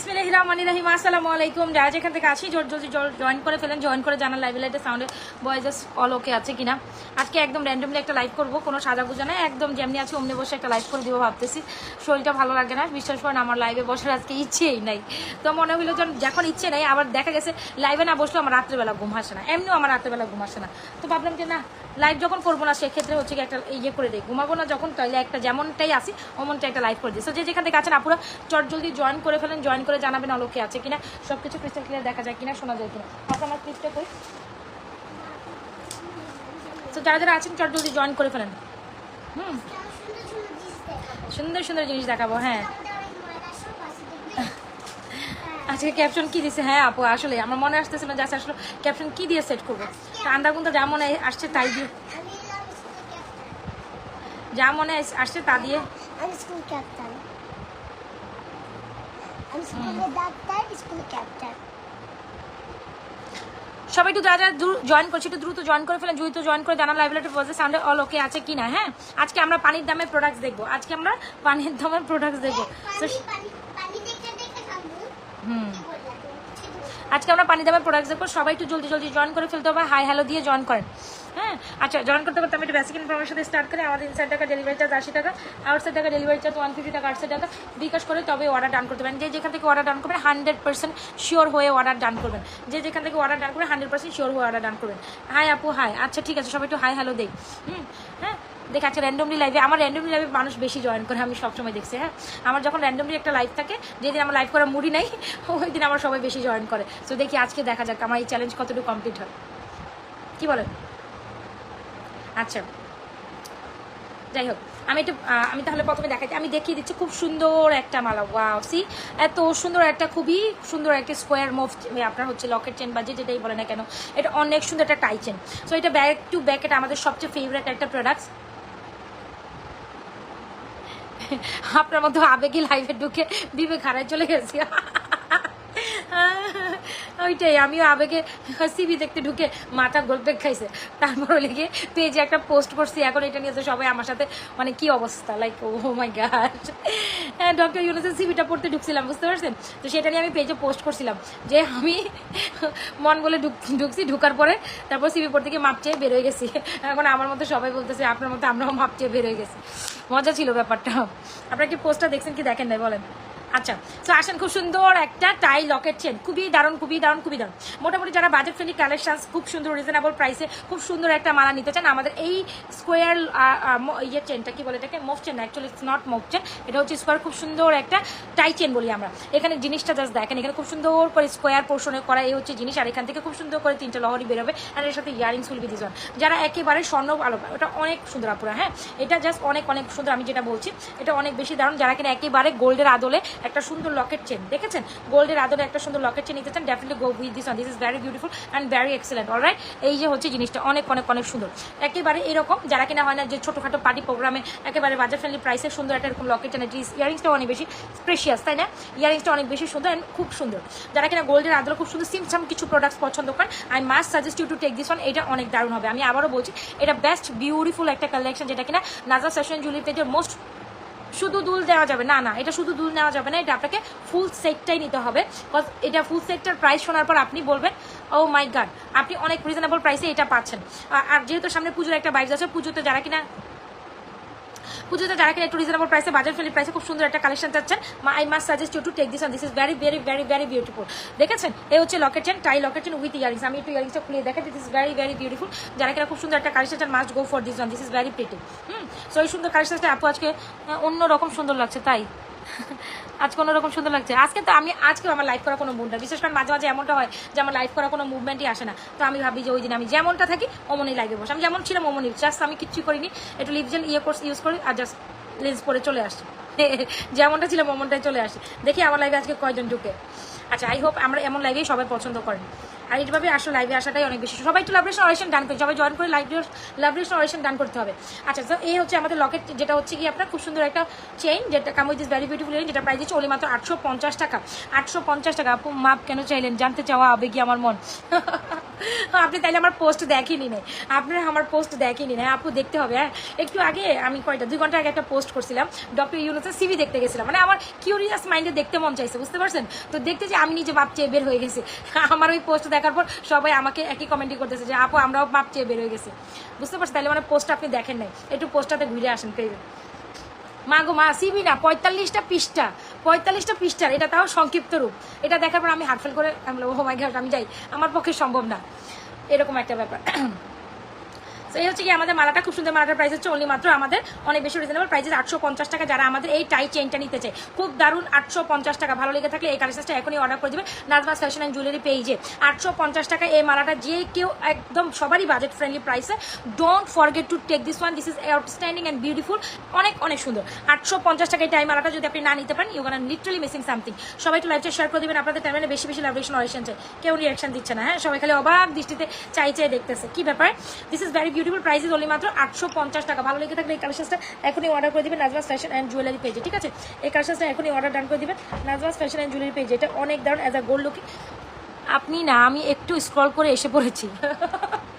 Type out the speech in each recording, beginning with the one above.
বিসমিল্লাহ আলাইকুম থেকে জোর জোর জয়েন করে ফেলেন। জয়েন করে জানান লাইভ লাইটে সাউন্ডে ভয়েস অল ওকে আছে কিনা? আজকে একদম র্যান্ডমলি একটা লাইভ করব, কোনো সাজা গুজা না একদম যেমনি আছে অমনি বসে একটা লাইভ করে দিব ভাবতেছি। শরীরটা ভালো লাগে না, বিশ্বাস করেন আমার লাইভে বসার আজকে ইচ্ছেই নাই। তো মনে হলো যখন যখন ইচ্ছে নাই, আবার দেখা গেছে লাইভে না বসলেও আমার রাত্রেবেলা ঘুম আসে না। এমনিও আমার রাত্রেবেলা ঘুম আসে না। তো ভাবলাম যে না লাইভ যখন করব না, সেক্ষেত্রে হচ্ছে কি একটা ইয়ে করে দিই। ঘুমাবো না যখন তাহলে একটা যেমনটাই আসি অমনটা একটা লাইভ করে দিই। সো যে যেখান থেকে আছেন আপুরা, চট জলদি জয়েন করে ফেলেন জয়েন করে জানাবেন আলোকে আছে কিনা সব কিছু ক্রিস্টাল ক্লিয়ার দেখা যায় কিনা, শোনা যায় কিনা। আচ্ছা আমার ক্লিপটা কই তো যারা যারা আছেন, চট জলদি জয়েন করে ফেলেন। হুম। সুন্দর সুন্দর জিনিস দেখাবো হ্যাঁ। আজকে ক্যাপশন কি দিছে? হ্যাঁ আপু, আসলে আমার মনে আসতেছিল যে আচ্ছা আসলে ক্যাপশন কি দিয়ে সেট করব। আন্দা গুন্দা যা মনে আসছে তাই দিয়ে। যা মনে আসছে তা দিয়ে। আমি স্কুল ক্যাপ্টেন আমি ডাক্তার স্কুল ক্যাপ্টেন সবাই একটু যারা যারা জয়েন করছে একটু দ্রুত জয়েন করে ফেলেন দ্রুত জয়েন করে জানা লাইব্রেরি বলছে সাউন্ডে অল ওকে আছে কি না হ্যাঁ? আজকে আমরা পানির দামে প্রোডাক্টস দেখব। আজকে আমরা পানির দামের প্রোডাক্টস দেখব। তো হুম। আজকে আমরা পানি দামের প্রোডাক্ট দেখব। সবাই একটু জলদি জলদি জয়েন করে ফেলতে হবে। হাই হ্যালো দিয়ে জয়েন করেন। হ্যাঁ আচ্ছা জয়েন করতে করতে আমি একটু বেসিক ইনফরমেশন দিয়ে স্টার্ট করি। আমাদের ইনসাইড টাকা ডেলিভারি চার্জ আশি টাকা আউটসাইড টাকা ডেলিভারি চার্জ ওয়ান ফিফটি টাকা আউটসাইড টাকা বিকাশ করে তবে অর্ডার ডান করতে পারেন। যে যেখান থেকে অর্ডার ডান করবেন হান্ড্রেড পার্সেন্ট শিওর হয়ে অর্ডার ডান করবেন। যে যেখান থেকে অর্ডার ডান করবেন হান্ড্রেড পার্সেন্ট শিওর হয়ে অর্ডার ডান করবেন। হাই আপু হাই আচ্ছা ঠিক আছে, সবাই একটু হাই হ্যালো দেই। হুম হ্যাঁ দেখ আচ্ছা র্যান্ডমলি লাইভে আমার র্যান্ডমলি লাইভে মানুষ বেশি জয়েন করে, আমি সবসময় দেখছি হ্যাঁ। আমার যখন র্যান্ডমলি একটা লাইভ থাকে, যেদিন আমার লাইভ করার মুডি নাই, ওই দিন আমার সবাই বেশি জয়েন করে। তো দেখি আজকে দেখা যাক, আমার এই চ্যালেঞ্জ কতটুকু কমপ্লিট হয়। কি বলেন? আচ্ছা। যাই হোক আমি একটু আমি তাহলে প্রথমে দেখাচ্ছি আমি দেখিয়ে দিচ্ছি খুব সুন্দর একটা মালা। ওয়াও, সি, এত সুন্দর একটা, খুবই সুন্দর একটা স্কোয়ার মুভ আপনার হচ্ছে লকেট চেন বা যেটাই বলে না কেন, এটা অনেক সুন্দর একটা টাই চেন সো এটা ব্যাক টু ব্যাক এটা আমাদের সবচেয়ে ফেভারিট একটা প্রোডাক্ট আপনার মতো আবেগে লাইভে ঢুকে বিবেক হারায় চলে গেছি। ওইটাই, আমিও আবেগে সিবি দেখতে ঢুকে মাথা গোলপেক খাইছে। তারপর লিখে পেজে একটা পোস্ট করছি, এখন এটা নিয়ে তো সবাই আমার সাথে মানে কি অবস্থা? Like oh my god doctor ইউনুসের সিবিটা পড়তে ঢুকছিলাম, বুঝতে পারছেন? তো সেটা নিয়ে আমি পেজে পোস্ট করছিলাম, যে আমি মন বলে ঢুক- ঢুকছি, ঢুকার পরে তারপর সিবি পড়তে গিয়ে মাপ চেয়ে বেরোয় গেছি। এখন আমার মতো সবাই বলতেছে, আপনার মতো আমরাও মাপ চেয়ে বেরোয় গেছি। মজা ছিল ব্যাপারটা। আপনারা কি পোস্টটা দেখছেন কি দেখেন নাই, বলেন। আচ্ছা তো আসেন খুব সুন্দর একটা টাই লকেট চেন খুবই দারুণ খুবই দারুণ খুবই দারুণ। মোটামুটি যারা বাজেট ফ্রেন্ডলি কালেকশন খুব সুন্দর রিজনেবল প্রাইসে খুব সুন্দর একটা মালা নিতে চান, আমাদের এই স্কোয়ার ইয়ে চেনটা কি বলে এটাকে? মোফ চেন অ্যাকচুয়ালি ইটস নট মোফ চেন এটা হচ্ছে স্কোয়ার খুব সুন্দর একটা টাই চেন বলি আমরা। এখানে জিনিসটা জাস্ট দেখেন, এখানে খুব সুন্দর করে স্কোয়ার পোর্শনে করা, এই হচ্ছে জিনিস, আর এখান থেকে খুব সুন্দর করে তিনটা লহরি বেরোবে আর এর সাথে ইয়ারিংস উইল বি দিস যারা একেবারে স্বর্ণ আলো ওটা অনেক সুন্দর আপুরা হ্যাঁ? এটা জাস্ট অনেক অনেক সুন্দর, আমি যেটা বলছি, এটা অনেক বেশি দারুণ, যারা কিনা একেবারে গোল্ডের আদলে একটা সুন্দর লকেট চেন দেখেছেন? গোল্ডের আদলে একটা সুন্দর লকেট চেন নিতে চান definitely go with this one this is very beautiful and very excellent alright এই যে হচ্ছে জিনিসটা, অনেক অনেক অনেক সুন্দর। একেবারে এরকম, যারা কিনা হয় না যে ছোটোখাটো পার্টি প্রোগ্রামে একেবারে বাজার ফ্রেন্ডলি প্রাইসে সুন্দর একটা এরকম লকেট চেন ইয়ারিংসটা অনেক বেশি স্পেশিয়াস তাই না? ইয়ারিংসটা অনেক বেশি সুন্দর অ্যান্ড খুব সুন্দর। যারা কিনা গোল্ডের আদলে খুব সুন্দর সিমসাম কিছু প্রোডাক্টস পছন্দ করেন I must suggest you to take this one এটা অনেক দারুণ হবে। আমি আবারও বলছি, এটা বেস্ট বিউটিফুল একটা কালেকশন যেটা কিনা নাজা সেশন জুলিতে পেজের মোস্ট শুধু দুল দেওয়া যাবে, না না, এটা শুধু দুল নেওয়া যাবে না, এটা আপনাকে ফুল সেটটাই নিতে হবে বিকজ এটা ফুল সেটটার প্রাইস শোনার পর আপনি বলবেন ও মাই গাড আপনি অনেক রিজনেবল প্রাইসে এটা পাচ্ছেন। আর যেহেতু সামনে পুজোর একটা বাইক আছে, পুজোতে যারা কিনা পুজোতে যারা কিনা একটু রিজনেবল প্রাইসে বাজার ফেলি প্রাইসে খুব সুন্দর একটা কালেকশন চাচ্ছেন I must suggest you to take this one this is very very very very beautiful দেখেছেন? এই হচ্ছে locket chain tie locket chain with earrings আমি একটু ইয়ারিংসটা খুলে দেখেন this is very very beautiful যারা কিনা খুব সুন্দর একটা কালেকশন চান must go for this one this is very pretty hmm? So এই সুন্দর কালেকশনটা আপু আজকে অন্যরকম সুন্দর লাগছে, তাই? আজকে অন্যরকম সুন্দর লাগছে। আজকে তো আমি আজকে আমার লাইভ করা কোনো মুড না। বিশেষ করে মাঝে মাঝে এমনটা হয় যে আমার লাইভ করা কোনো মুভমেন্টই আসে না। তো আমি ভাবি যে ওই দিন আমি যেমনটা থাকি, অমনই লাগে বসে। আমি যেমন ছিলাম, অমনই। জাস্ট আমি কিচ্ছু করিনি। একটু লিপজেল ইয়ে কোর্স ইউজ করি আর জাস্ট লেন্স পরে চলে আসছি যেমনটা ছিলাম, অমনটাই চলে আসি। দেখি আমার লাইভে আজকে কয়জন ঢুকে। আচ্ছা আই হোপ আমরা এমন লাইভেই সবাই পছন্দ করেন। আর এইভাবে আসলে লাইভে আসাটাই অনেক বেশি। সবাই একটু লাভরেশন অরেশন ডান করে, সবাই জয়েন করে লাইভ লাভরেশন অরেশন ডান করতে হবে। আচ্ছা তো এই হচ্ছে আমাদের লকেট যেটা হচ্ছে কি আপনার খুব সুন্দর একটা চেইন যেটা come with is very beautiful যেটা প্রাইস দিচ্ছে ওলি মাত্র আটশো পঞ্চাশ টাকা। আটশো পঞ্চাশ টাকা, আপু, মাপ কেন চাইলেন? জানতে চাওয়া আবেগি আমার মন। আপনি তাইলে আমার পোস্ট দেখেনি নেই। আপনারা আমার পোস্ট দেখেনি না আপু, দেখতে হবে হ্যাঁ? একটু আগে আমি কয়টা, দুই ঘণ্টা আগে একটা পোস্ট করছিলাম ডক্টর ইউনুসের সিভি দেখতে গেছিলাম। মানে আমার কিউরিয়াস মাইন্ডে দেখতে মন চাইছে, বুঝতে পারছেন? তো দেখতে যে আমি নিজে বাপ চেয়ে বের হয়ে গেছি। আমার ওই পোস্ট দেখার পর সবাই আমাকে একই কমেন্টই করতেছে যে, আপু, আমরাও পাপ চেয়ে বেরোয় গেছি। বুঝতে পারছি তাহলে মানে পোস্ট আপনি দেখেন নাই। একটু পোস্টটাতে ঘুরে আসেন পেয়ে মা গো, মা, সিবি না, পঁয়তাল্লিশটা পৃষ্ঠা, পঁয়তাল্লিশটা পৃষ্ঠার, এটা তাও সংক্ষিপ্ত রূপ। এটা দেখার পর আমি হাটফেল করে, আমি ও মাই ঘাট আমি যাই। আমার পক্ষে সম্ভব না। এরকম একটা ব্যাপার। তো এই হচ্ছে কি, আমাদের মালাটা খুব সুন্দর মালাটার প্রাইস হচ্ছে অনলি মাত্র আমাদের অনেক বেশি রিজনেবল প্রাইসেস আটশো পঞ্চাশ টাকা যারা আমাদের এই টাই চেনটা নিতে চায়। খুব দারুণ আটশো পঞ্চাশ টাকা, ভালো লেগে থাকলে এই কালেকশনটা এখনই অর্ডার করে দেবে নাজমাস ফ্যাশন অ্যান্ড জুয়েলারি পেজে আটশো পঞ্চাশ টাকা এই মালাটা যে কেউ একদম সবারই বাজেট ফ্রেন্ডলি প্রাইসে don't forget to take this one this is outstanding and beautiful অনেক অনেক সুন্দর। আটশো পঞ্চাশ টাকা এই টাই মালাটা যদি আপনি না নিতে পারেন ইউ গান লিটারালি মিসিং সামথিং সবাই একটু লাইভটা শেয়ার করে দেবেন, আপনাদের টাইমে বেশি বেশি লাইভেশন অরিশন চাই কেউ রিয়াকশন দিচ্ছে না হ্যাঁ? সবাই খালি অবাক দৃষ্টিতে চাই চাই দেখতেছে। কি ব্যাপার? This is very beautiful price is মাত্র আটশো পঞ্চাশ টাকা। ভালো লেগে থাকলে এই কালেকশনটা এখনই অর্ডার করে দেবেন নাজমাস ফ্যাশন অ্যান্ড জুয়েলারি পেজে ঠিক আছে? এই কালেকশনটা এখনই অর্ডার ডান করে দেবেন নাজমাস ফ্যাশন অ্যান্ড জুয়েলারি পেজে এটা অনেক দারুণ অ্যাজ আ গোল্ড লুকিং আপনি না, আমি একটু স্ক্রল করে এসে পড়েছি।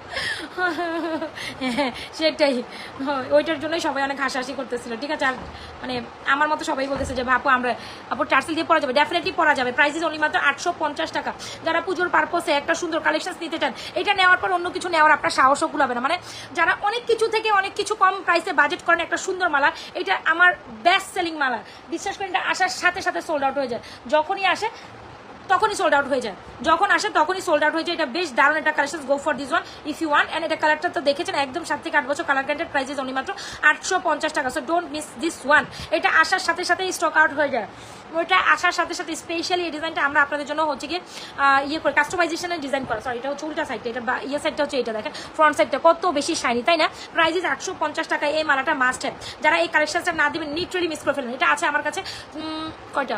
সেটাই ওইটার জন্যই সবাই অনেক হাসাহাসি করতেছিল, ঠিক আছে? আর মানে আমার মতো সবাই বলতেছে যে আপু আমরা, আপু, টার্সেল দিয়ে পরা যাবে ডেফিনেটলি পরা যাবে। প্রাইস ইজ অনলি মাত্র আটশো পঞ্চাশ টাকা। যারা পুজোর পারপসে একটা সুন্দর কালেকশন নিতে চান, এটা নেওয়ার পর অন্য কিছু নেওয়ার আপনার সাহসও কুলাবে না। মানে যারা অনেক কিছু থেকে অনেক কিছু কম প্রাইসে বাজেট করেন একটা সুন্দর মালা, এটা আমার বেস্ট সেলিং মালা। বিশ্বাস করেন, এটা আসার সাথে সাথে সোল্ড আউট হয়ে যায়। যখনই আসে তখনই সোল্ড আউট হয়ে যায়। যখন আসে তখনই সোল্ড আউট হয়ে যায়। এটা বেশ দারুণ একটা collection go for this one if you want এটা কালারটা তো দেখেছেন, একদম সাত থেকে আট বছর কালার গ্যান্ডেড প্রাইসেস অনলি মাত্র আটশো পঞ্চাশ টাকা। So don't miss this one এটা আসার সাথে সাথে স্টক আউট হয়ে যায়। ওইটা আসার সাথে সাথে স্পেশালি এই ডিজাইনটা আমরা আপনাদের জন্য হচ্ছে কি ইয়ে করে কাস্টমাইজেশনের ডিজাইন করা। সরি এটা হচ্ছে উল্টা সাইডটা এটা ইয়ে সাইডটা হচ্ছে এটা দেখেন। ফ্রন্ট সাইডটা কত বেশি শাইনি তাই না? প্রাইসেস আটশো পঞ্চাশ টাকা। এই মালাটা মাস্ট যারা এই কালেকশনটা না দিবেন নিট্রালি মিস করে ফেলবেন। এটা আছে আমার কাছে কয়টা?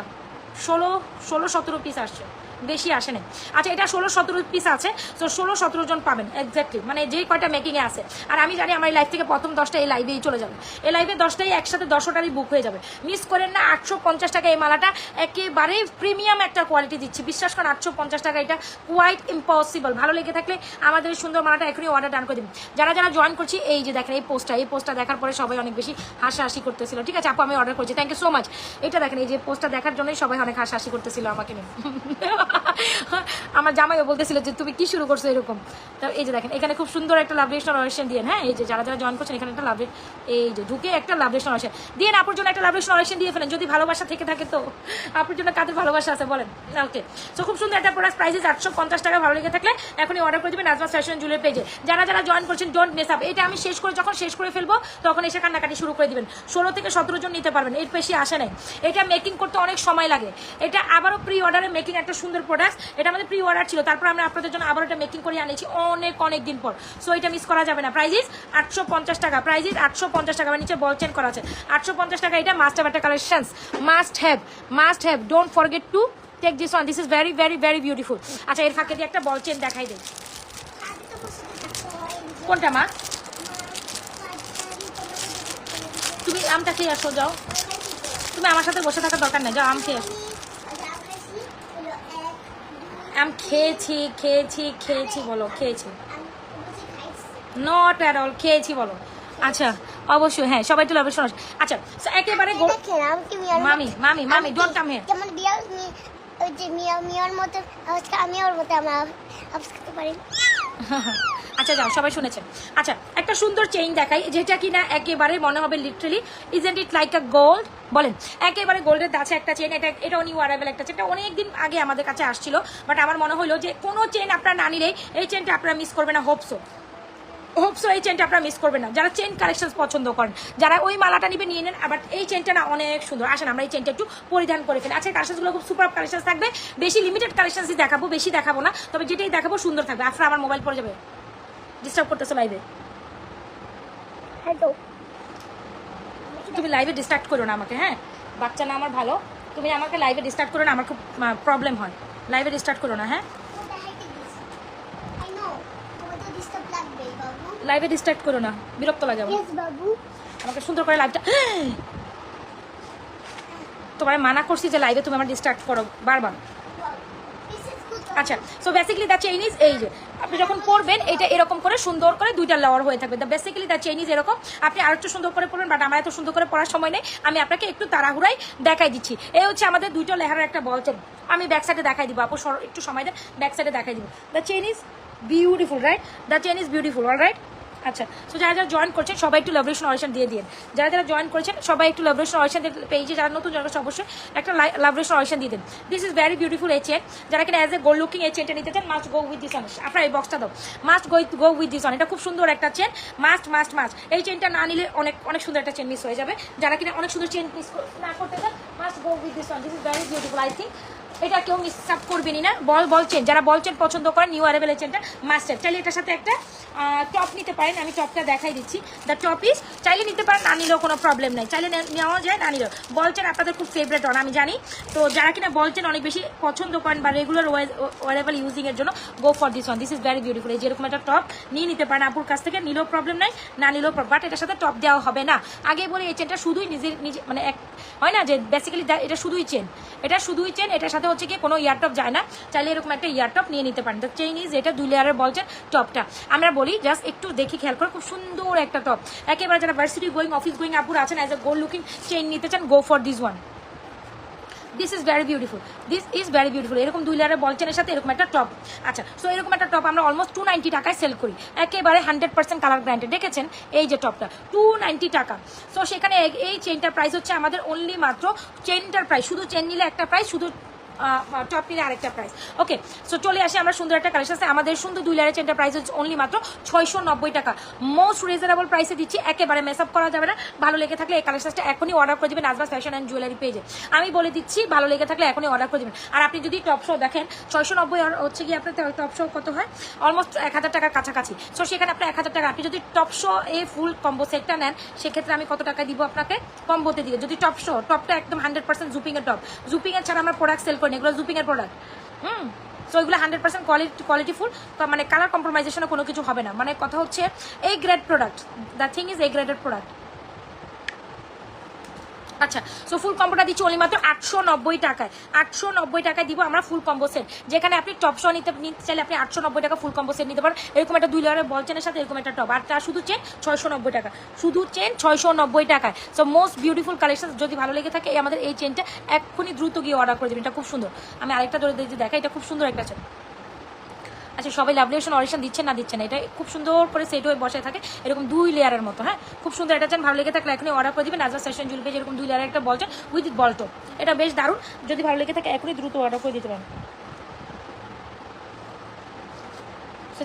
ষোলো ষোলো সতেরো পিস আসছে। বেশি আসে নাই। আচ্ছা এটা ষোলো সতেরো পিস আছে তো ষোলো সতেরো জন পাবেন এক্স্যাক্টলি মানে যে কয়টা মেকিংয়ে আছে। আর আমি জানি আমার লাইভ থেকে প্রথম দশটা এই লাইভেই চলে যাবে। এই লাইভে দশটাই একসাথে দশটারই বুক হয়ে যাবে। মিস করেন না, আটশো পঞ্চাশ টাকা এই মালাটা একেবারে প্রিমিয়াম একটা কোয়ালিটি দিচ্ছি। বিশ্বাস করেন, আটশো পঞ্চাশ টাকা এটা কোয়াইট ইম্পসিবল ভালো লেগে থাকলে আমাদের সুন্দর মালাটা এখনই অর্ডার ডান করে দিন যারা যারা জয়েন করছি, এই যে দেখেন, এই পোস্টটা এই পোস্টটা দেখার পরে সবাই অনেক বেশি হাসাহাসি করতেছিল। ঠিক আছে, আপু, আমি অর্ডার করছি। থ্যাংক ইউ সো মাচ এটা দেখেন, এই যে পোস্টটা দেখার জন্যই সবাই অনেক হাসাহাসি করতেছিল আমাকে নিয়ে। আমার জামাইও বলতেছিল যে, তুমি কি শুরু করছ এরকম? তো এই যে দেখেন, এখানে খুব সুন্দর একটা লাভ রেশন অরেশন দিয়ে হ্যাঁ? এই যে যারা যারা জয়েন করছেন, এখানে একটা লাভ এই যে ঢুকে একটা লাভ রেশন অরেশন দিয়ে আপুর জন্য একটা লাভ রেশন অরেশন দিয়ে ফেলেন, যদি ভালোবাসা থেকে থাকে তো। আপুর জন্য কাদের ভালোবাসা আছে বলেন? ওকে তো খুব সুন্দর একটা প্রোডাক্ট প্রাইসেস আটশো পঞ্চাশ টাকা, ভালো লেগে থাকলে এখনই অর্ডার করে দেবেন নাজমা ফ্যাশন জুলের পেজে যারা যারা জয়েন করছেন ডোন্ট মিস আপ এটা আমি শেষ করে, যখন শেষ করে ফেলব, তখন এসে কান্নাকাটি শুরু করে দিবেন। ষোলো থেকে সতেরো জন নিতে পারবেন, এর বেশি আসে নাই। এটা মেকিং করতে অনেক সময় লাগে। এটা আবারও প্রি অর্ডারে মেকিং একটা সুন্দর প্রোডাক্ট এটা আমাদের প্রি অর্ডার ছিল। তারপর আমরা আপনাদের জন্য আবার এটা মেকিং করে আনিয়েছি অনেক অনেক দিন পর। সো এটা মিস করা যাবে না। প্রাইজিস আটশো পঞ্চাশ টাকা। প্রাইজিস আটশো পঞ্চাশ টাকা। আমার নিচে বল চেন করা আছে। আটশো পঞ্চাশ টাকা, এটা মাস্ট হ্যাভ একটা collections must have must have don't forget to take this one this is very very very beautiful আচ্ছা এর ফাঁকে দিয়ে একটা বল চেন দেখাই দেয় কোনটা, মা? তুমি আমটা খেয়ে আসো, যাও। তুমি আমার সাথে বসে থাকার দরকার নেই। যাও, আম খেয়ে আসো। আম খেয়েছি খেয়েছি খেয়েছি বলো খেয়েছি নট অ্যাট অল খেয়েছি বলো। আচ্ছা অবশ্যই হ্যাঁ সবাই তো অবশ্যই আচ্ছা একেবারে মামি মামি মামি ডোন্ট কাম হিয়ার যেমন বিয়াল ওই যে মিয়া মিয়ার মতো আজকে আমি ওর মতো আমরা করতে পারি। আচ্ছা যাও, সবাই শুনেছেন আচ্ছা একটা সুন্দর চেইন দেখাই, যেটা কিনা একেবারে মনে হবে literally isn't it like a gold বলেন, একেবারে গোল্ডের আছে একটা চেন এটা এটাও নিউ অ্যারাইভেল একটা চেন এটা অনেকদিন আগে আমাদের কাছে আসছিল বাট আমার মনে হলো যে কোনো চেন আপনার না নিলেই এই চেনটা আপনারা মিস করবেন না হোপসো হোপসো এই চেনটা আপনারা মিস করবেন না। যারা চেন কালেকশন পছন্দ করেন যারা ওই মালাটা নিবে নিয়ে নেন। আবার এই চেনটা না অনেক সুন্দর। আসেন আমরা এই চেনটা একটু পরিধান করে ফেলি। আজকে কালেকশনগুলো খুব সুপার কালেকশন থাকবে। বেশি লিমিটেড কালেকশনসই দেখাবো বেশি দেখাবো না। তবে যেটাই দেখাবো সুন্দর থাকবে। আফরা আমার মোবাইল পড়ে যাবে। ডিস্টার্ব করতেছে লাইভে হ্যালো তুমি লাইভে ডিস্ট্রাক্ট করো না আমাকে হ্যাঁ? বাচ্চা না আমার ভালো। তুমি আমাকে লাইভে ডিস্টার্ব করো না আমার খুব প্রবলেম হয়। লাইভে ডিস্টার্ব করো না হ্যাঁ আই নো তোমার তো ডিস্টার্ব লাগবে বাবু লাইভে ডিস্ট্রাক্ট করো না। বিরক্ত লাগে আমাকে সুন্দর করে লাইভটা তোমার মানা করছি যে লাইভে তুমি আমার ডিস্ট্রাক্ট করো। বারবার। আচ্ছা so basically the chain is এই যে আপনি যখন পরবেন এটা এরকম করে সুন্দর করে দুইটা লাওয়ার হয়ে থাকবে। The basically the chain is এরকম। আপনি আর একটু সুন্দর করে পড়বেন বাট আমার এত সুন্দর করে পড়ার সময় নেই। আমি আপনাকে একটু তাড়াহুড়াই দেখাই দিচ্ছি। এই হচ্ছে আমাদের দুইটা লেহারের একটা বল চেন আমি ব্যাক সাইডে দেখাই দিব। আপু একটু সময় দেন ব্যাক সাইডে দেখাই দিব। The chain is beautiful right the chain is beautiful all right so so যারা যারা জয়েন করছেন, সবাই একটু লাভরেশন অডিশন দিয়ে দিন। যারা যারা জয়েন করেছেন, সবাই একটু লাভরেশন অডিশন পেজে যারা নতুন জয়েন অবশ্যই একটা লাভরেশন অডিশন দিয়ে দিন। দিস ইজ ভেরি বিউটিফুল এই চেন যারা কিনা অ্যাজ এ গোল্ড লুকিং এই চেনটা নিতে চান must go with this one আপনার এই বক্সটা দাও। Must go go with this one এটা খুব সুন্দর একটা চেন মাস্ট মাস্ট মাস্ট এই চেনটা না নিলে অনেক অনেক সুন্দর একটা চেন মিস হয়ে যাবে। যারা কিনা অনেক সুন্দর চেন মিস না করতে চান must go with this one this is very beautiful I think এটা কেউ মিস আপ করবেনই না। বল বল চেন যারা বল চেন পছন্দ করেন নিউ অ্যারেবেল চেনটা মাস্টার চাইলে এটার সাথে একটা টপ নিতে পারেন। আমি টপটা দেখাই দিচ্ছি। দ্য টপ ইস চাইলে নিতে পারেন, না নিলেও কোনো প্রবলেম নেই। চাইলে নেওয়া যায়, না নিলেও। বল চেন আপনাদের খুব ফেভারেট অন আমি জানি। তো যারা কিনা বল চেন অনেক বেশি পছন্দ করেন বা রেগুলার ওয়ারেবল ইউজিং এর জন্য go for this one this is very beautiful এই যেরকম একটা টপ নিয়ে নিতে পারেন আপুর কাছ থেকে। নিলেও প্রবলেম নাই, না নিলেও বাট এটার সাথে টপ দেওয়া হবে না। আগে বলে এই চেনটা শুধুই নিজের নিজে মানে এক হয় না যে বেসিক্যালি এটা শুধুই চেন এটা শুধুই চেন এটার সাথে হচ্ছে কি কোনো ইয়ারটপ যায় না। চাইলে এরকম একটা ইয়ারটপ নিয়ে নিতে পারেন। তো চেইন ইজ এটা দুই লেয়ারের বলছেন টপটা আমরা বলি জাস্ট একটু দেখি খেয়াল করে, খুব সুন্দর একটা টপ একেবারে যারা ভার্সিটি গোয়িং অফিস গোয়িং আপুর আছেন as a gold looking chain নিতে চান go for this one this is very beautiful this is very beautiful এরকম দুই লেয়ারের বল চেনের সাথে এরকম একটা টপ আচ্ছা সো এরকম একটা টপ আমরা অলমোস্ট টু নাইনটি টাকায় সেল করি। একেবারে হান্ড্রেড পার্সেন্ট কালার ব্র্যান্ডেড দেখেছেন? এই যে টপটা টু নাইনটি টাকা। সো সেখানে এই চেনটার প্রাইস হচ্ছে আমাদের অনলি মাত্র চেনটার প্রাইস শুধু চেন নিলে একটা প্রাইস শুধু টপ নিলে আরেকটা প্রাইস ওকে সো চলে আসি আমরা সুন্দর একটা কালেকশন আছে আমাদের সুন্দর দুই লেয়ারের চেনটার প্রাইস হচ্ছে অনলি মাত্র ছয়শো নব্বই টাকা মোস্ট রিজনেবল প্রাইসে দিচ্ছি, একেবারে মেসআপ করা যাবে না। ভালো লেগে থাকলে এই কালেকশনটা এখনই অর্ডার করে দেবেন আজবাস ফ্যাশন অ্যান্ড জুয়েলারি পেজে আমি বলে দিচ্ছি, ভালো লেগে থাকলে এখনই অর্ডার করে দেবেন। আর আপনি যদি টপ শো দেখেন ছয়শো নব্বই হচ্ছে কি আপনার টপ শো কত হয়? অলমোস্ট এক হাজার টাকার কাছাকাছি। সো সেখানে আপনি এক হাজার টাকা। আপনি যদি টপ শো এই ফুল কম্বো সেটটা নেন, সেক্ষেত্রে আমি কত টাকা দিব আপনাকে? কম্বোতে দিয়ে। যদি টপ শো টপটা একদম হান্ড্রেড পার্সেন্ট জুপিং এর টপ জুপিং এর ছাড়া আমরা প্রোডাক্ট সেল করি না এগুলো জুপিং এর প্রোডাক্ট হুম? সো এগুলো হান্ড্রেড পার্সেন্ট কোয়ালিটি কোয়ালিটিফুল মানে কালার কম্প্রোমাইজেশনও কোনো কিছু হবে না। মানে কথা হচ্ছে এই grade product the thing is এই গ্রেডেড প্রোডাক্ট আচ্ছা সো ফুল কম্বোটা দিচ্ছি অনলি মাত্র আটশো নব্বই টাকায়। আটশো নব্বই টাকায় দিব আমরা ফুল কম্বো সেট যেখানে আপনি টপ শো নিতে চাইলে আপনি আটশো নব্বই টাকা ফুল কম্বো সেট নিতে পারেন। এরকম একটা দুই লেয়ারের বল চেনের সাথে এরকম একটা টপ আর তার শুধু চেন ছয়শো নব্বই টাকা। শুধু চেন ছয়শো নব্বই টাকায়। সো মোস্ট বিউটিফুল কালেকশন যদি ভালো লেগে থাকে আমাদের এই চেনটা এক্ষুনি দ্রুত গিয়ে অর্ডার করে দেবেন। এটা খুব সুন্দর। আমি আরেকটা ধরে দিয়েছি, দেখা, এটা খুব সুন্দর একটা চেন আচ্ছা সবাই লাভলিউশন অডিশন দিচ্ছেন না দিচ্ছেন। এটা খুব সুন্দর করে সেট হয়ে বসে থাকে, এরকম দুই লেয়ারের মতো হ্যাঁ? খুব সুন্দর এটা চান ভালো লেগে থাকলে এখনই অর্ডার করে দিবেন। আজ সেশন জুলবে যেরকম দুই লেয়ারের একটা বলছেন উইথ বলটো এটা বেশ দারুণ। যদি ভালো লেগে থাকে, এখনই দ্রুত অর্ডার করে দিতে পারেন।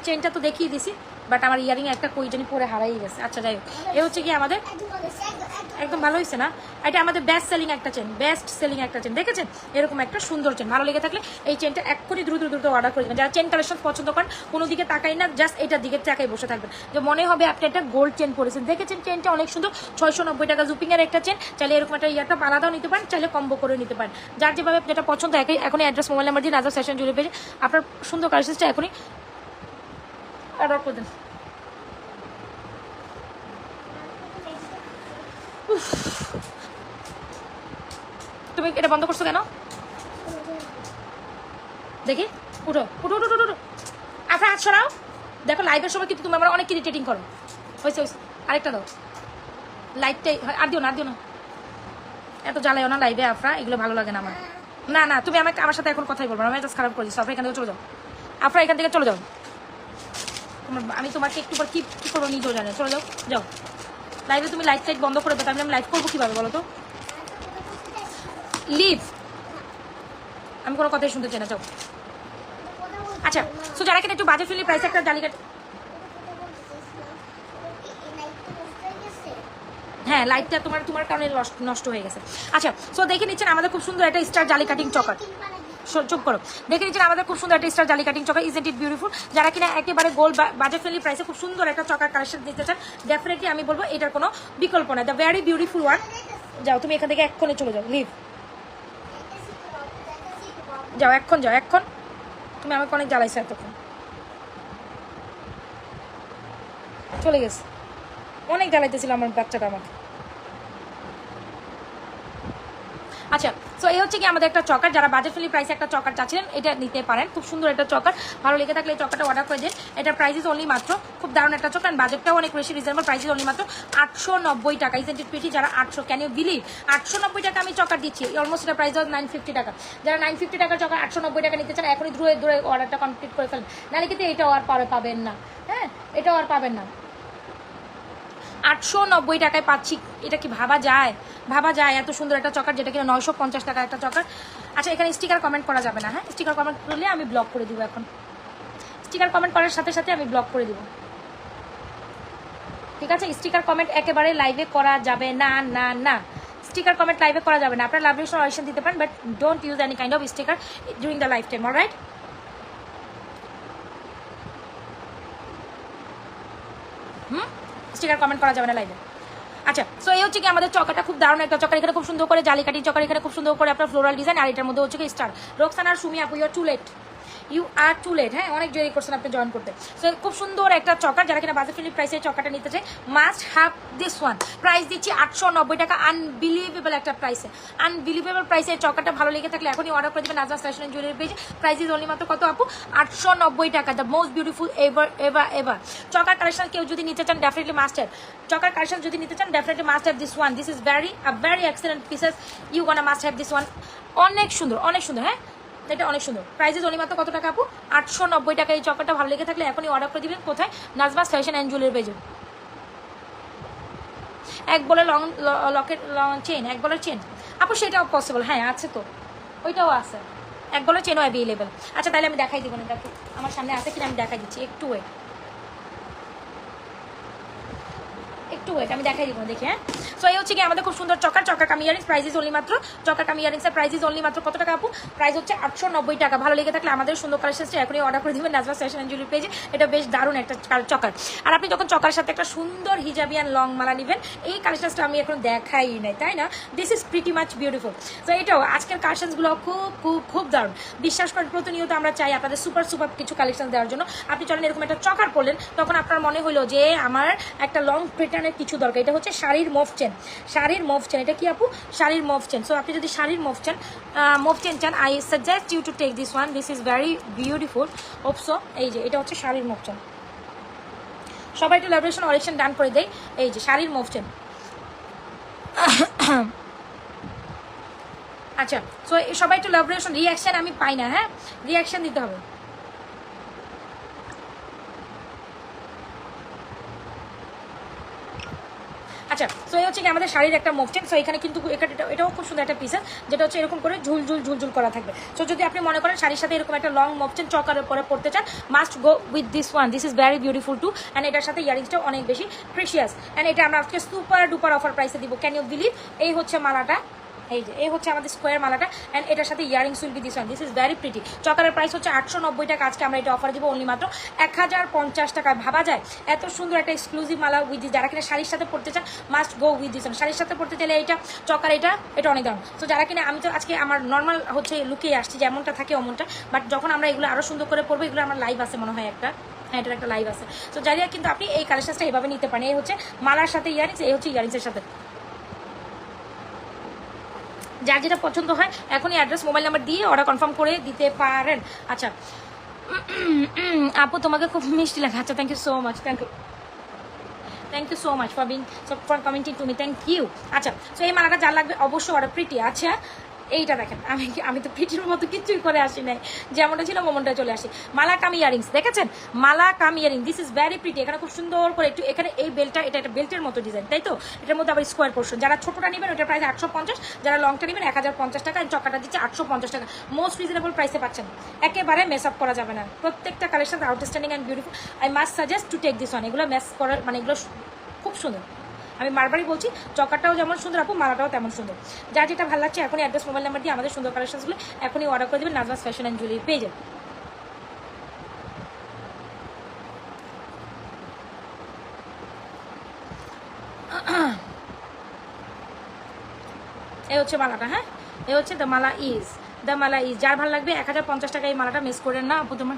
চেনটা তো দেখিয়ে দিছি। বাট আমার ইয়ারিং একটা কই জানি পরে হারাই গেছে। আচ্ছা যাই হোক। এ হচ্ছে কি আমাদের? একদম ভালো হয়েছে না? এটা আমাদের বেস্ট সেলিং একটা চেন বেস্ট সেলিং একটা চেন দেখেছেন? এরকম একটা সুন্দর চেন ভালো লেগে থাকলে এই চেনটা এক্ষুনি দ্রুত দ্রুত অর্ডার করে দেবেন। যারা চেন কালেকশন পছন্দ করেন, কোনো দিকে তাকাই না জাস্ট এটার দিকে তাকাই বসে থাকবেন। যে মনে হবে আপনি একটা গোল্ড চেন পরেছেন। দেখেছেন চেনটা অনেক সুন্দর? ছয়শো নব্বই টাকা জুপিংয়ের একটা চেন চাইলে এরকম একটা ইয়ারটা আলাদাও নিতে পারেন, চাইলে কম্বো করে নিতে পারেন। যার যেভাবে যেটা পছন্দ একই এখনই অ্যাড্রেস মোবাইল নাম্বার দিন রাজা সেশন জুড়ে পেয়ে আপনার সুন্দর কালেকশনটা এখনই তুমি এটা বন্ধ করছ কেন? দেখি, উঠো উঠো উঠো উঠো আচ্ছা হাত সরাও। দেখো লাইভের সময় কিন্তু তুমি আমার অনেক ইরিটেটিং করো। হয়েছে হয়েছে। আরেকটা দাও। লাইভটাই আর দিও না, আর দিও না। এত জ্বালাইও না লাইভে আফরা। এগুলো ভালো লাগে না আমার। না না, তুমি আমাকে আমার সাথে এখন কথাই বলব না। আমি জাস্ট খারাপ করেছি। আফরা, এখান থেকে চলে যাও। আফরা, এখান থেকে চলে যাও। তোমার আমি তোমাকে একটু পর কি কি করব নিজেও জানে চলে যাও। যাও। লাইভে তুমি লাইট সাইট বন্ধ করে তাহলে আমি লাইভ করব কীভাবে বলো তো? লিভ আমি কোনো কথাই শুনতে চাই না, যাও। আচ্ছা সো যারা কিনা একটু বাজে ফিলি প্রাইস একটা জালিকাট হ্যাঁ লাইটটা তোমার তোমার কারণে নষ্ট হয়ে গেছে। আচ্ছা সো দেখে নিচ্ছেন আমাদের খুব সুন্দর একটা স্টার জালি কাটিং চকার। চুপ করো। দেখে নিচ্ছেন আমাদের খুব সুন্দর একটা স্টার জালি cutting choker isn't it beautiful যারা কিনা একেবারে গোল বাজেট ফ্রেন্ডলি প্রাইসে খুব সুন্দর একটা চকার কালেকশন দিতে চান ডেফিনেটলি আমি বলব এটার কোনো বিকল্প না দ্য ভেরি বিউটিফুল ওয়ান যাও, তুমি এখান থেকে এক্ষণে চলে যাও লিভ যাও, এক্ষণ যাও, এক্ষণ। তুমি আমাকে অনেক জ্বালাইছো এতক্ষণ। চলে গেছে। অনেক জ্বালাইতেছিল আমার বাচ্চাটা আমাকে। আচ্ছা সো এই হচ্ছে কি আমাদের একটা চকার, যারা বাজেট ফ্রেন্ডলি প্রাইসে একটা চকার চাচ্ছিলেন, এটা নিতে পারেন। খুব সুন্দর একটা চকার, ভালো লেগে থাকলে এই চকারটা অর্ডার করে দিন। এটা প্রাইস অনলি মাত্র, খুব দারুণ একটা চকার বাজেটটাও অনেক বেশি রিজনেবল প্রাইস ইজ অনলি মাত্র আটশো নব্বই টাকা। ইসেন্টেড পেটি যারা আটশো ক্যান ইউ বিলিভ আটশো নব্বই টাকা আমি চকার দিচ্ছি অলমোস্ট এটা প্রাইস নাইন ফিফটি টাকা। যারা নাইন ফিফটি টাকার চকার, আটশো নব্বই টাকা নিতে চান, এখনই দূরে দূরে অর্ডারটা কমপ্লিট করে ফেলবেন নাহলে কিন্তু এটাও আর পাবেন না। হ্যাঁ এটাও আর পাবেন না। আটশো নব্বই টাকায় পাচ্ছি। এটা কি ভাবা যায়? ভাবা যায়, এত সুন্দর একটা চকার যেটা কিনা নয়শো পঞ্চাশ টাকার একটা চকার। আচ্ছা এখানে স্টিকার কমেন্ট করা যাবে না হ্যাঁ? স্টিকার কমেন্ট করলে আমি ব্লক করে দিব এখন। স্টিকার কমেন্ট করার সাথে সাথে আমি ব্লক করে দিব। ঠিক আছে? স্টিকার কমেন্ট একেবারে লাইভে করা যাবে না না না। স্টিকার কমেন্ট লাইভে করা যাবে না। আপনার লাভ অডিশন দিতে পারেন but don't use any kind of sticker during the life time right hmm sticker comment করা যাবে না লাইভে আচ্ছা সো এই হচ্ছে কি আমাদের চকাটা খুব দারুণ একটা চকার, এখানে খুব সুন্দর করে জালিকাটি চকার, এখানে খুব সুন্দর করে আপনার ফ্লোরাল ডিজাইন আর এটার মধ্যে হচ্ছে স্টার রোকসান আর সুমি আপু you're too late you are too late হ্যাঁ? অনেক দেরি করছেন আপনি জয়েন করতে। সো খুব সুন্দর একটা চকার যারা কিনা বাজার ফিলি প্রাইসে চকাটা নিতে চাই must have this one price দিচ্ছি আটশো নব্বই টাকা আনবিলিভেবল একটা প্রাইসে আনবিলিভেবল প্রাইসে চকাটা ভালো লেগে থাকলে এখনই অর্ডার করে দেবেন নাজাস ফ্যাশন জুয়েলারি পেজে প্রাইস ইজ অনলি মাত্র কত আপু? আটশো নব্বই টাকা the most beautiful ever ever ever choker collection কেউ যদি নিতে চান ডেফিনেটলি মাস্টার চকার কালেকশন যদি নিতে চান definitely must have this one this is very a very excellent pieces you one must have this one অনেক সুন্দর অনেক সুন্দর হ্যাঁ? এটা অনেক সুন্দর। প্রাইজেস অনেক মাত্র কত টাকা আপু? আটশো নব্বই টাকা। এই চকারটা ভালো লেগে থাকলে এখনই অর্ডার করে দিবেন। কোথায়? নাজবাস ফ্যাশন অ্যান্ড জুয়েলারি পেজে। এক বলে লং লকেট লং চেন এক বলের চেন আপু, সেটাও পসিবল হ্যাঁ আছে তো। ওইটাও আছে। এক বলের চেনও অ্যাভেলেবেল আচ্ছা তাহলে আমি দেখাই দিব না। দেখো, আমার সামনে আছে কিনা আমি দেখাই দিচ্ছি। একটু ওয়েট একটু ওয়েট আমি দেখাই দিব, দেখি হ্যাঁ? সো এই হচ্ছে কি, আমাদের খুব সুন্দর চকার চকা কামি ইয়ারিংস প্রাইস ইজ অনলি মাত্র চকা কামি ইয়ারিংসের প্রাইস ইজ অনলি মাত্র কত টাকা আপু? প্রাইস হচ্ছে আটশো নব্বই টাকা। ভালো লেগে থাকলে আমাদের সুন্দর কালেকশনটা এখনই অর্ডার করে দিবেন ফ্যাশন অ্যান্ড জুয়েলারি পেজে এটা বেশ দারুণ একটা চকার। আর আপনি যখন চকার সাথে একটা সুন্দর হিজাবিয়ান লং মালা নেবেন, এই কালেকশনটা আমি এখন দেখাই নাই, তাই না? This is pretty much beautiful তো এটাও, আজকের কালেকশনসগুলো খুব খুব খুব দারুণ। বিশ্বাস করেন, প্রতিনিয়ত আমরা চাই আপনাদের সুপার সুপার কিছু কালেকশন দেওয়ার জন্য। আপনি চলেন, এরকম একটা চকার পড়লেন তখন আপনার মনে হলো যে, আমার একটা লং প্যাটার্নের কিছু দরকার। এটা হচ্ছে শাড়ির মোফ চেন। শাড়ির মোফ চেন। এটা কি আপু? শাড়ির মোফ চেন। সো আপনি যদি শাড়ির মোফ চেন মোফ চেন চান I suggest you to take this one this is very beautiful ওপসো এই যে, এটা হচ্ছে শাড়ির মোফ চেন। সবাই একটু ল্যাবরেশন অরেকশন ডান করে দেয় এই যে, শাড়ির মোফ চেন। আচ্ছা সো সবাই একটু ল্যাবরেশন রিয়াকশন আমি পাই না হ্যাঁ? রিয়াকশন দিতে হবে। আচ্ছা সো এই হচ্ছে কি আমাদের শাড়ির একটা মোভচেন সো এখানে কিন্তু এটা- এটা- এটাও খুব সুন্দর একটা পিসেস যেটা হচ্ছে এরকম করে ঝুল ঝুল ঝুল ঝুল করা থাকবে। সো যদি আপনি মনে করেন শাড়ির সাথে এরকম একটা লং মোভচেন চকারের পরে পড়তে চান must go with this one this is very beautiful too and এটার সাথে ইয়ারিংসটা অনেক বেশি প্রিশিয়াস অ্যান্ড এটা আমরা আজকে সুপার ডুপার অফার প্রাইসে দিব। ক্যান ইউ বিলিভ এই হচ্ছে মালাটা। এই যে এই হচ্ছে আমাদের স্কোয়ার মালাটা অ্যান্ড এটার সাথে earrings will be this this is very pretty চকারের price হচ্ছে আটশো নব্বই টাকা। আজকে আমরা এটা অফার দিব অনলি মাত্র এক হাজার পঞ্চাশ টাকা ভাবা যায়? এত সুন্দর একটা এক্সক্লুসিভ মালা উইথ যারা কিনা শাড়ির সাথে পড়তে চান মাস্ট গো উইথ দিস শাড়ির সাথে পড়তে চাইলে এটা চকার এটা এটা অনেক দাম তো যারা কিনা, আমি তো আজকে আমার নর্মাল হচ্ছে লুকিয়ে আসছি, যেমনটা থাকে অমনটা বাট যখন আমরা এগুলো আরও সুন্দর করে পড়ব এগুলো আমার লাইভ আছে মনে হয় একটা। হ্যাঁ এটার একটা লাইভ আছে। তো যারা কিন্তু আপনি এই কালেকশনটা এইভাবে নিতে পারেন। এই হচ্ছে মালার সাথে ইয়ারিংস এই হচ্ছে ইয়ারিংসের সাথে। যার যেটা পছন্দ হয়, এখনই অ্যাড্রেস মোবাইল নাম্বার দিয়ে অর্ডার কনফার্ম করে দিতে পারেন। আচ্ছা। আপু, তোমাকে খুব মিষ্টি লাগে। আচ্ছা thank you so much thank you thank you so much for being for commenting to me thank you আচ্ছা সো এই মালাটা যা লাগবে, অবশ্যই অর্ডার প্রিটি আচ্ছা এইটা দেখেন, আমি আমি তো পিটির মতো কিছুই করে আসি নাই। যেমনটা ছিল মোমনটা চলে আসি। মালা কাম ইয়ারিংস, দেখেছেন? মালা cum earring this is very pretty এখানে খুব সুন্দর করে একটু এখানে এই বেলটা এটা একটা বেল্টের মতো ডিজাইন তাই তো? এটার মধ্যে আবার স্কোয়ার পোর্শন যারা ছোটটা নেবেন ওটা প্রাইস আটশো পঞ্চাশ। যারা লংটা নেবেন, এক হাজার পঞ্চাশ টাকা। চকাটা দিচ্ছে আটশো পঞ্চাশ টাকা। মোস্ট রিজনেবল প্রাইসে পাচ্ছেন। একেবারে মেস আপ করা যাবে না। প্রত্যেকটা collection outstanding and beautiful I must suggest to take this one এগুলো মেস করার মানে এগুলো খুব সুন্দর। আমি বারবারই বলছি চকারটাও যেমন সুন্দর, আপু, মালাটাও তেমন সুন্দর। যা যেটা ভালো লাগছে, এখনই অ্যাড্রেস মোবাইল নাম্বার দিয়ে আমাদের সুন্দর কালেকশনসগুলো এখনই অর্ডার করে দেবেন নাজমাস ফ্যাশন অ্যান্ড জুয়েলারি পেজে এই হচ্ছে মালাটা হ্যাঁ? এই হচ্ছে দ্য মালা ইজ দ্য মালা ইজ যার ভালো লাগবে, এক হাজার পঞ্চাশ টাকা এই মালাটা মিস করেন না, আপু, তোমার।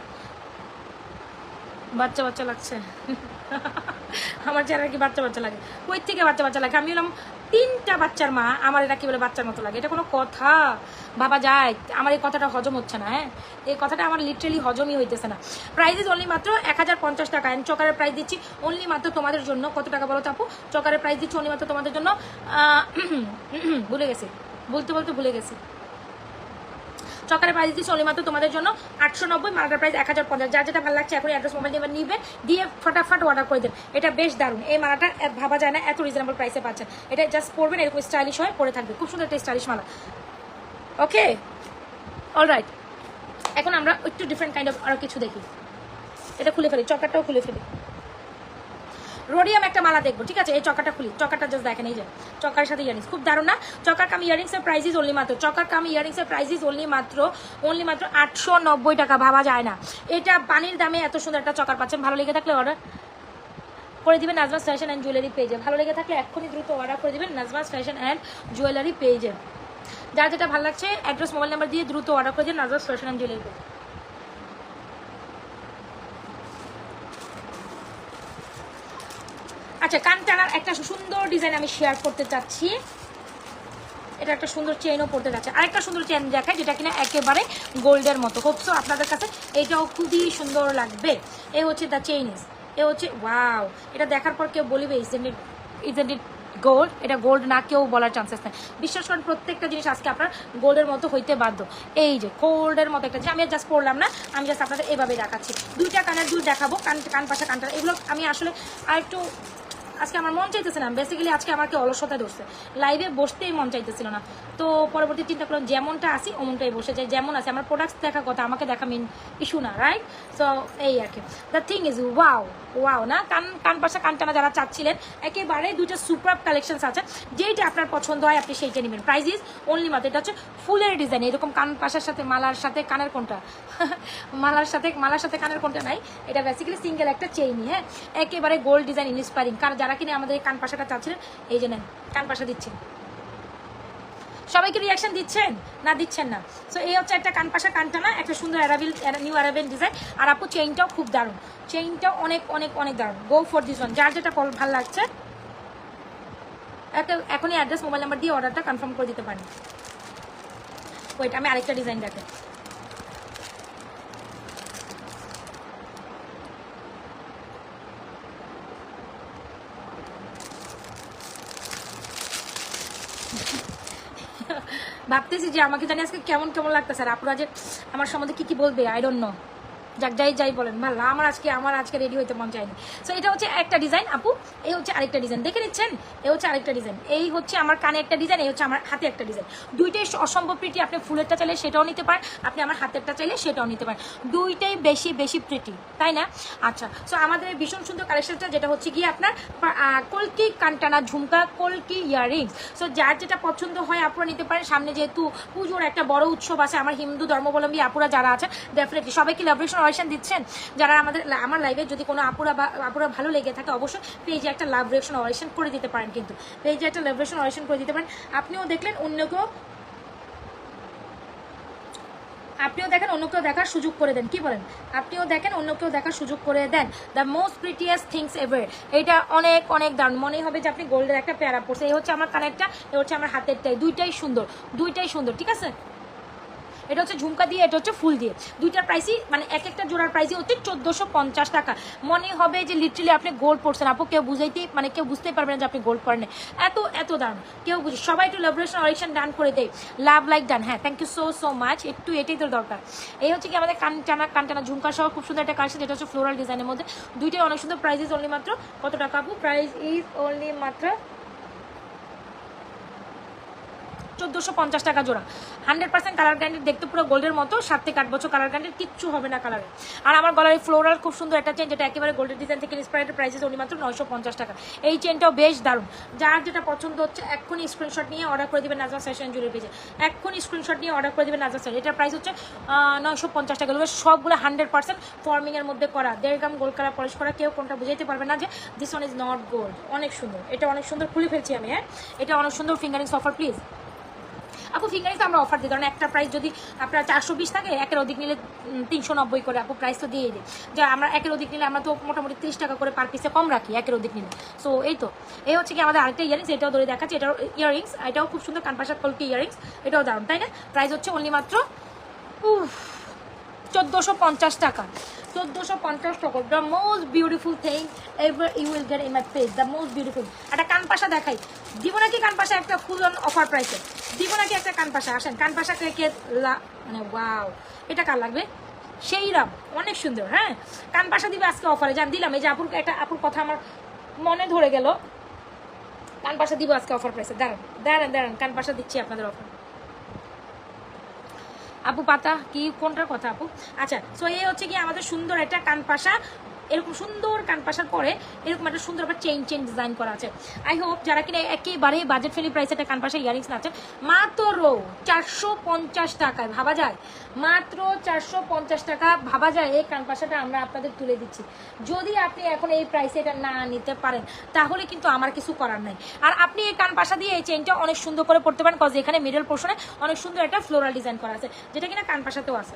বাচ্চা বাচ্চা লাগছে। আমার চেহারা কি বাচ্চা বাচ্চা লাগে? কই থেকে বাচ্চা বাচ্চা লাগে? আমি হলাম তিনটা বাচ্চার মা, আমার এটা কি বলে বাচ্চার মতো লাগে? এটা কোনো কথা। বাবা যায়, আমার এই কথাটা হজম হচ্ছে না হ্যাঁ? এই কথাটা আমার লিটারেলি হজমই হইতেছে না। প্রাইজেস অনলি মাত্র এক হাজার পঞ্চাশ টাকা। অ্যান্ড চকারের প্রাইস দিচ্ছি অনলি মাত্র তোমাদের জন্য। কত টাকা বলো তো আপু? চকারের প্রাইস দিচ্ছি অনলি মাত্র তোমাদের জন্য ভুলে গেছি। বলতে বলতে ভুলে গেছি। চকারের প্রাইস দিচ্ছি অনলি মাত্র তোমাদের জন্য আটশো নব্বই মার্কার প্রাইস এক হাজার পঞ্চাশ। যার যেটা ভালো লাগছে এখন অ্যাড্রেস মোবাইল দিয়ে নিবে, দিয়ে ফটাফট অর্ডার করে দেন এটা বেশ দারুণ। এই মালাটা ভাবা যায় না, এত রিজনেবল প্রাইসে পাচ্ছেন এটা জাস্ট পরবেন, এরকম স্টাইলিশ হয়ে পরে থাকবে। খুব সুন্দর একটা স্টাইলিশ মালা। ওকে অলরাইট এখন আমরা একটু ডিফারেন্ট কাইন্ড অফ আরও কিছু দেখি। এটা খুলে ফেলি, চকারটাও খুলে ফেলি। রোডিয়াম একটা মালা দেখব, ঠিক আছে? এই চকাটা খুলি, চকাটা জাস্ট দেখেন, এই যে, চকার সাথে ইয়ারিংস খুব দারুণ না? চকার কাম ইয়ারিংস এর প্রাইস ইজ অনলি মাত্র, চকার কাম ইয়ারিংস এর প্রাইস ইজ অনলি মাত্র অনলি মাত্র আটশো নব্বই টাকা, ভাবা যায় না। এটা পানির দামে এত সুন্দর একটা চকার পাচ্ছেন, ভালো লেগে থাকলে অর্ডার করে দিবেন নাজমাস ফ্যাশন অ্যান্ড জুয়েলারি পেজে ভালো লেগে থাকলে এক্ষুনি দ্রুত অর্ডার করে দিবেন নাজমাস ফ্যাশন অ্যান্ড জুয়েলারি পেজে যার যেটা ভালো লাগছে অ্যাড্রেস মোবাইল নাম্বার দিয়ে দ্রুত অর্ডার করে দিন Nazma's fashion and jewellery page আচ্ছা কান টানার একটা সুন্দর ডিজাইন আমি শেয়ার করতে চাচ্ছি। এটা একটা সুন্দর চেইনও পড়তে যাচ্ছে। আরেকটা সুন্দর চেইন দেখায় যেটা কিনা একেবারে গোল্ডের মতো। হোপসো আপনাদের কাছে এটাও খুবই সুন্দর লাগবে। এ হচ্ছে দ্য চেইনিস এ হচ্ছে ওয়াও এটা দেখার পর কেউ বলিবে isn't it isn't it gold এটা গোল্ড না, কেউ বলার চান্সেস নেই। বিশ্বাস করেন, প্রত্যেকটা জিনিস আজকে আপনার গোল্ডের মতো হইতে বাধ্য। এই যে গোল্ডের মতো একটা আমি জাস্ট পড়লাম না, আমি জাস্ট আপনাদের এভাবে দেখাচ্ছি। দুইটা কানের দুই দেখাবো, কান কান পাশে কানটা। এগুলো আমি আসলে আর একটু আজকে আমার মন চাইতেছে না। বেসিক্যালি আজকে আমাকে অলসতা ধরছে। লাইভে বসতেই মন চাইতেছিল না। তো পরবর্তী চিন্তা করলাম, যেমনটা আসি অমনটাই বসে যাই। যেমন আছে, আমার প্রোডাক্টস দেখা কথা, আমাকে দেখা মেন ইস্যু না রাইট সো এই আর কি। The thing is wow wow না? কান কান পাশে কানটানা যারা চাচ্ছিলেন, একেবারে দুটো সুপার কালেকশনস আছে। যেইটা আপনার পছন্দ হয়, আপনি সেইটা নেবেন। প্রাইস ইজ অনলি মাত্র, এটা হচ্ছে ফুলের ডিজাইন এরকম কান পাশার সাথে, মালার সাথে কানের কোনটা? মালার সাথে মালার সাথে কানের কোনটা নাই? এটা বেসিক্যালি সিঙ্গেল একটা চেইনি হ্যাঁ? একেবারে গোল্ড ডিজাইন ইন্সপায়ারিং কারণ যারা কিনে আমাদের এই কান পাশাটা চাচ্ছিলেন, এই যে নেন, কান পাশা দিচ্ছেন। সবাইকে রিয়াকশন দিচ্ছেন? না দিচ্ছেন না। সো এই হচ্ছে একটা কান পাশা, কানটা না, একটা সুন্দর অ্যারাবিল নিউ অ্যারাবিল ডিজাইন আর আপু চেইনটাও খুব দারুণ। চেইনটাও অনেক অনেক অনেক দারুণ। গো ফর দিস ওয়ান যার যেটা ভালো লাগছে একটা এখনই অ্যাড্রেস মোবাইল নাম্বার দিয়ে অর্ডারটা কনফার্ম করে দিতে পারেন। ওইটা আমি আরেকটা ডিজাইন দেখেন ভাবতেছি যে আমাকে জানি আজকে কেমন কেমন লাগতেছে আর আপনারা যে আমার সম্বন্ধে কি কি বলবে আই ডোন্ট নো যাক, যাই যাই বলেন ভালো আমার আজকে আমার আজকে রেডি হইতে মন চায়নি। সো এটা হচ্ছে একটা ডিজাইন আপু। এই হচ্ছে আরেকটা ডিজাইন দেখে নিচ্ছেন? এই হচ্ছে আরেকটা ডিজাইন এই হচ্ছে আমার কানে একটা ডিজাইন এই হচ্ছে আমার হাতে একটা ডিজাইন দুইটাই অসম্ভব প্রিটি আপনি ফুলেরটা চাইলে সেটাও নিতে পারেন, আপনি আমার হাতেরটা চাইলে সেটাও নিতে পারেন। দুইটাই বেশি বেশি প্রিটি তাই না? আচ্ছা সো আমাদের এই ভীষণ সুন্দর কালেকশনটা যেটা হচ্ছে গিয়ে আপনার কলকি কানটানা ঝুমকা, কলকি ইয়ারিংস সো যার যেটা পছন্দ হয় আপুরা নিতে পারেন। সামনে যেহেতু পুজোর একটা বড় উৎসব আছে, আমার হিন্দু ধর্মাবলম্বী আপুরা যারা আছে ডেফিনেটলি সবাইকে লাভরেশন অরিশন দিচ্ছেন, যারা আমাদের আমার লাইভে যদি কোনো আপুরা বা, আপুরা ভালো লেগে থাকে, অবশ্যই পেজে একটা লাভ রেকশন অরিশন করে দিতে পারেন কিন্তু। পেজে একটা লাভ রেকশন অরিশন করে দিতে পারেন। আপনিও দেখলেন অন্য কেউ, আপনিও দেখেন অন্য কেউ দেখার সুযোগ করে দেন, কি বলেন? আপনিও দেখেন অন্য কেউ দেখার সুযোগ করে দেন। The most precious things ever এটা অনেক অনেক দারুণ। মনে হবে যে আপনি গোল্ডের একটা প্যারা পড়ছে এই হচ্ছে আমার কানেরটা এই হচ্ছে আমার হাতেরটাই। দুইটাই সুন্দর দুইটাই সুন্দর, ঠিক আছে? এটা হচ্ছে ঝুমকা দিয়ে, এটা হচ্ছে ফুল দিয়ে। দুইটার প্রাইসই মানে এক একটা জোড়ার প্রাইসই হচ্ছে চোদ্দোশো পঞ্চাশ টাকা। মনে হবে যে লিটারেলি আপনি গোল্ড পড়ছেন আপু, কেউ বুঝাইতেই মানে কেউ বুঝতেই পারবে না যে আপনি গোল্ড পড়েন এত এত দাম। কেউ বুঝে, সবাই একটু লাভরেশন অরিকশন ডান করে দেয় লাভ লাইক ডান হ্যাঁ thank you so so much একটু এটাই তো দরকার। এই হচ্ছে কি আমাদের কান টানা কান টানা ঝুমকা সহ খুব সুন্দর একটা কালেকশন যেটা হচ্ছে ফ্লোরাল ডিজাইনের মধ্যে। দুইটাই অনেক সুন্দর প্রাইস ইজ অনলি মাত্র। কত টাকা আপু? প্রাইস ইজ অনলি মাত্র চোদ্দোশো পঞ্চাশ টাকা জোড়া। হান্ড্রেড পার্সেন্ট কালার গ্যান্ডেড দেখতে পুরো গোল্ডের মতো, সাত থেকে আট বছর কালার গ্যান্ডেড কিচ্ছু হবে না কালারে আর আমার গলার ফ্লোরাল খুব সুন্দর একটা চেন যেটা একেবারে গোল্ডের ডিজাইন থেকে ইন্সপায়ার্ড প্রাইসেস উনি মাত্র নয়শো পঞ্চাশ টাকা। এই চেনটাও বেশ দারুণ। যার যেটা পছন্দ হচ্ছে, এক্ষুনি স্ক্রিনশট নিয়ে অর্ডার করে দেবেন নাজমা ফ্যাশন জুড়ে পেজে এক্ষুনি স্ক্রিনশট নিয়ে অর্ডার করে দেবেন নাজমা ফ্যাশন এটার প্রাইস হচ্ছে নয়শো পঞ্চাশ টাকা। সবগুলো হান্ড্রেড পার্সেন্ট ফর্মিংয়ের মধ্যে করা। দেড় গ্রাম গোল্ড কালার পলিশ করা, কেউ কোনটা বুঝাইতে পারবে না যে this one is not gold অনেক সুন্দর। এটা অনেক সুন্দর খুলে ফেলছি আমি হ্যাঁ? এটা অনেক সুন্দর ফিঙ্গারিং অফার প্লিজ আপু ফিঙ্গারিং তো আমরা অফার দিই। কারণ একটা প্রাইস যদি আপনার চারশো বিশ থাকে, একের অধিক নিলে তিনশো নব্বই করে আপু প্রাইস তো দিয়ে দিই। যা আমরা একের অধিক নিলে আমরা তো মোটামুটি তিরিশ টাকা করে পার পিসে কম রাখি, একের অধিক নিলে। সো এই তো। এই হচ্ছে কি আমাদের আরেকটা ইয়ারিংস এটাও ধরে দেখাচ্ছি। এটাও ইয়ারিংস এটাও খুব সুন্দর কানপাশার কলকি ইয়ারিংস এটাও দারুণ, তাই না? প্রাইস হচ্ছে অনলি মাত্র চোদ্দোশো পঞ্চাশ টাকা। চোদ্দোশো পঞ্চাশ টাকা। The most beautiful thing ever you the most beautiful একটা একটা ফুল অফার একটা আসেন কে মানে এটা কার লাগবে? সেই অনেক সুন্দর হ্যাঁ? অফারে জান, দিলাম, এই যে আপুর একটা আপুর কথা আমার মনে ধরে গেল। কানপাশা দিব আজকে অফার প্রাইসে দাঁড়ান দাঁড়ান দাঁড়ান কানপাশা দিচ্ছি আপনাদের অফার আপু, পাতা কি, কোনটার কথা আপু? আচ্ছা সো এই হচ্ছে কি আমাদের সুন্দর একটা কানপাশা এরকম সুন্দর কানপাশার পরে এরকম একটা সুন্দর একটা চেইন চেইন ডিজাইন করা আছে। আই হোপ যারা কিনা একেবারে বাজেট ফ্রেন্ডলি প্রাইসে একটা কানপাশা ইয়ারিংস আছে মাত্র চারশো পঞ্চাশ টাকায় ভাবা যায়। মাত্র চারশো পঞ্চাশ টাকা ভাবা যায় এই কানপাশাটা আমরা আপনাদের তুলে দিচ্ছি। যদি আপনি এখন এই প্রাইসে এটা না নিতে পারেন, তাহলে কিন্তু আমার কিছু করার নাই। আর আপনি এই কানপাশা দিয়ে এই চেইনটা অনেক সুন্দর করে পড়তে পারেন কজ এখানে মিডল পোর্শনে অনেক সুন্দর একটা ফ্লোরাল ডিজাইন করা আছে, যেটা কিনা কানপাশাতেও আছে।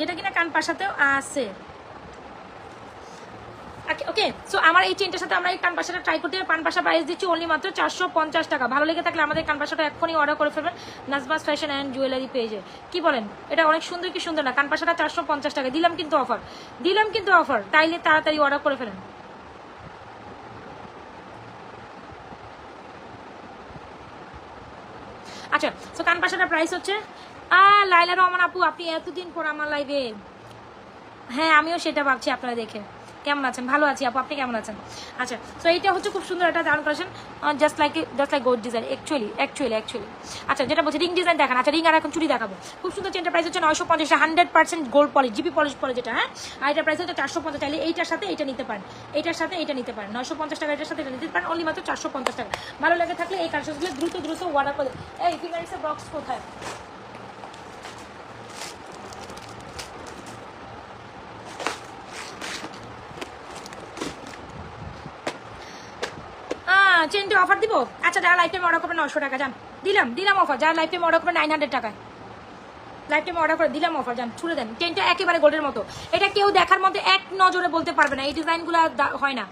যেটা কিনা কান পাশাতেও আছে। ওকে সো আমার এই চেনটার সাথে আমরা এই কান পাশাটা ট্রাই করতে পান পাশা প্রাইস দিচ্ছি অনলি মাত্র চারশো পঞ্চাশ টাকা। ভালো লেগে থাকলে আমাদের কান পাশাটা এখনই অর্ডার করে ফেলবেন। নাজমাস ফ্যাশন অ্যান্ড জুয়েলারি পেজে কি বলেন? এটা অনেক সুন্দর কি সুন্দর না? কান পাশাটা চারশো পঞ্চাশ টাকা। দিলাম কিন্তু অফার দিলাম কিন্তু অফার তাইলে তাড়াতাড়ি অর্ডার করে ফেলেন। আচ্ছা তো কান পাশাটার প্রাইস হচ্ছে আ লাইলা রহমান আপু, আপনি এতদিন পর আমার লাইভে হ্যাঁ আমিও সেটা ভাবছি আপনারা দেখে। কেমন আছেন? ভালো আছি আপু, আপনি কেমন আছেন? আচ্ছা তো এইটা হচ্ছে খুব সুন্দর একটা দারুণ collection just like just like gold design actually actually actually আচ্ছা যেটা বলছি রিং ডিজাইন দেখান। আচ্ছা রিং আর এখন চুরি দেখাবো। খুব সুন্দর চেনটা প্রাইস হচ্ছে নয়শো পঞ্চাশ hundred percent gold polish GP polish পরে যেটা হ্যাঁ? আর এটার প্রাইস হচ্ছে চারশো পঞ্চাশ চাইলে এইটার সাথে এইটা নিতে পারেন। এইটার সাথে এইটা নিতে পারেন। নয়শো পঞ্চাশ টাকা এটার সাথে এটা নিতে পারেন অনলি মাত্র চারশো পঞ্চাশ টাকা। ভালো লাগে থাকলে এই কালেকশনগুলো দ্রুত দ্রুত অর্ডার করে এই ফিঙ্গারিংসের বক্স কোথায়? চেনটি অফার দিব? আচ্ছা যারা লাইফ টাইম অর্ডার করবেন নশো টাকা যান দিলাম দিলাম অফার যারা লাইফ টাইম অর্ডার করবেন নাইন হান্ড্রেড টাকায়। লাইফ টাইম অর্ডার করে দিলাম অফার যান ছুড়ে দেন। চেনটা একেবারে গোল্ডের মতো। এটা কেউ দেখার মধ্যে এক নজরে বলতে পারবে না। এই ডিজাইনগুলো হয় না।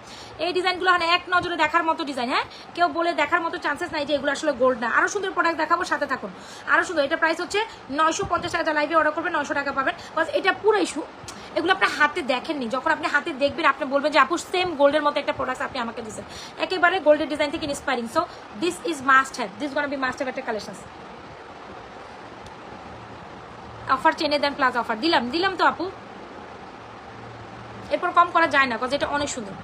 এই ডিজাইনগুলো হয় না। এক নজরে দেখার মতো ডিজাইন হ্যাঁ? কেউ বলে দেখার মতো চান্সেস নাই যে এগুলো আসলে গোল্ড না। আরও সুন্দর প্রোডাক্ট দেখাবো, সাথে থাকুন। আরও সুন্দর। এটা প্রাইস হচ্ছে নয়শো পঞ্চাশ টাকা। লাইভে অর্ডার করবেন নয়শো টাকা পাবেন। বাস এটা পুরো ইস্যু এগুলো আপনি হাতে দেখেননি। যখন আপনি হাতে দেখবেন, আপনি বলবেন যে, আপু সেম গোল্ডের মতো একটা প্রোডাক্ট আপনি আমাকে দিচ্ছেন একেবারে গোল্ডের ডিজাইন থেকে inspiring so this is must have this gonna be must have একটা কালেকশন অফার চেনে দেন প্লাস অফার দিলাম দিলাম তো, আপু। এরপর কম করা যায় না কজ এটা অনেক সুন্দর।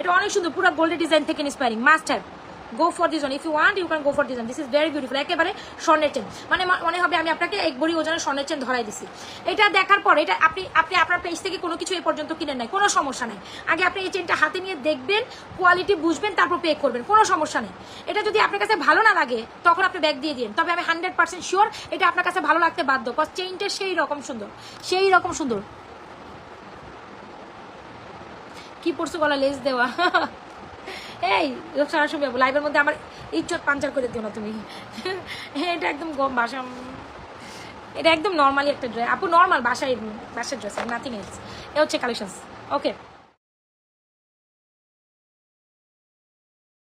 এটা অনেক সুন্দর, পুরো গোল্ডের ডিজাইন থেকে inspiring must have go for this one if you want you can go for this one this is very beautiful একেবারে স্বর্ণের চেন মানে মনে হবে আমি আপনাকে এক বড়ি ওজনের স্বর্ণের চেন ধরাই দিছি। এটা দেখার পর, এটা আপনি আপনি আপনার পেজ থেকে কোনো কিছু এ পর্যন্ত কিনেন নাই। কোনো সমস্যা নেই। আগে আপনি এই চেনটা হাতে নিয়ে দেখবেন কোয়ালিটি বুঝবেন, তারপর পে করবেন। কোনো সমস্যা নেই। এটা যদি আপনার কাছে ভালো না লাগে, তখন আপনি ব্যাগ দিয়ে দিন তবে আমি হান্ড্রেড পার্সেন্ট শিওর এটা আপনার কাছে ভালো লাগতে বাধ্য কজ চেইনটা সেই রকম সুন্দর। সেই রকম সুন্দর। কি পড়ছো গলা লেস দেওয়া? এই সরাসরি লাইভের মধ্যে আমার ইজ্জত পাঞ্চার করে দিও না তুমি। এটা একদম গম বাসা এটা একদম নর্মালি একটা ড্রেস আপু নর্মাল বাসায়, বাসার ড্রেস নাথিং এলস এ হচ্ছে কালেকশন ওকে